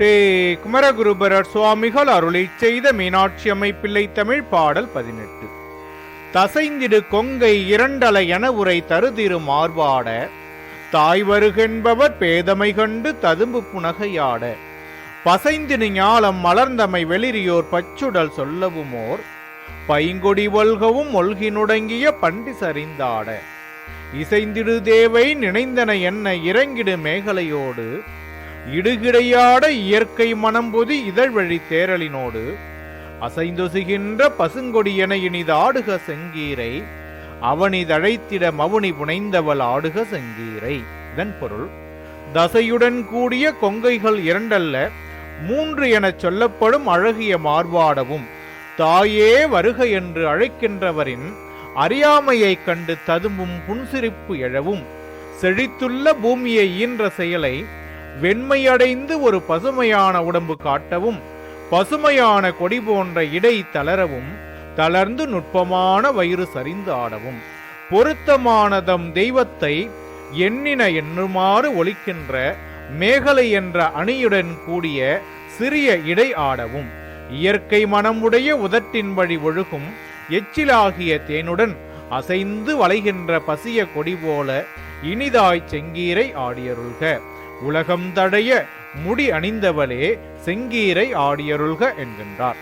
டே குமரகுருபரர் சுவாமிகள் அருளை செய்த மீனாட்சி அமைப்பிள்ளை தமிழ் பாடல் பதினெட்டு. தசைந்திடு கொங்கை இரண்டல என உரை தருதிரு மார்பாட தாய் வருகென்பவர் பேதமை கண்டு ததும்பு புனகையாட பசைந்திடு ஞாலம் மலர்ந்தமை வெளிரியோர் பச்சுடல் சொல்லவுமோர் பைங்கொடி ஒல்கவும் ஒல்கினுடங்கிய பண்டி சரிந்தாட இசைந்திடு தேவை நினைந்தன என்ன இறங்கிடு மேகலையோடு இடுகிடையாட இயற்கை மனம்பொதி இதழ்வழி தேரலினோடு அசைந்தொசுகின்ற பசுங்கொடியென இனிதாடுக செங்கீரை அவனிதழைத்திட மவுனி புனைந்தவள் ஆடுக செங்கீரை. இதன் பொருள் தசையுடன் கூடிய கொங்கைகள் இரண்டல்ல மூன்று எனச் சொல்லப்படும் அழகிய மார்பாடவும் தாயே வருக என்று அழைக்கின்றவரின் அறியாமையைக் கண்டு ததும்பும் புன்சிரிப்பு எழவும் செழித்துள்ள பூமியை ஈன்ற செயலை வெண்மையடைந்து ஒரு பசுமையான உடம்பு காட்டவும் பசுமையான கொடி போன்ற இடை தளரவும் தளர்ந்து நுட்பமான வயிறு சரிந்து ஆடவும். பொருத்தமானதம் தெய்வத்தை எண்ணின எண்ணுமாறு ஒழிக்கின்ற மேகலை என்ற அணியுடன் கூடிய சிறிய இடை ஆடவும். இயற்கை மனமுடைய உதட்டின் வழி ஒழுகும் எச்சிலாகிய தேனுடன் அசைந்து வளைகின்ற பசிய கொடி போல இனிதாய் செங்கீரை ஆடியருள்க. உலகம் தடைய முடி அணிந்தவளே செங்கீரை ஆடியருள்க என்கின்றார்.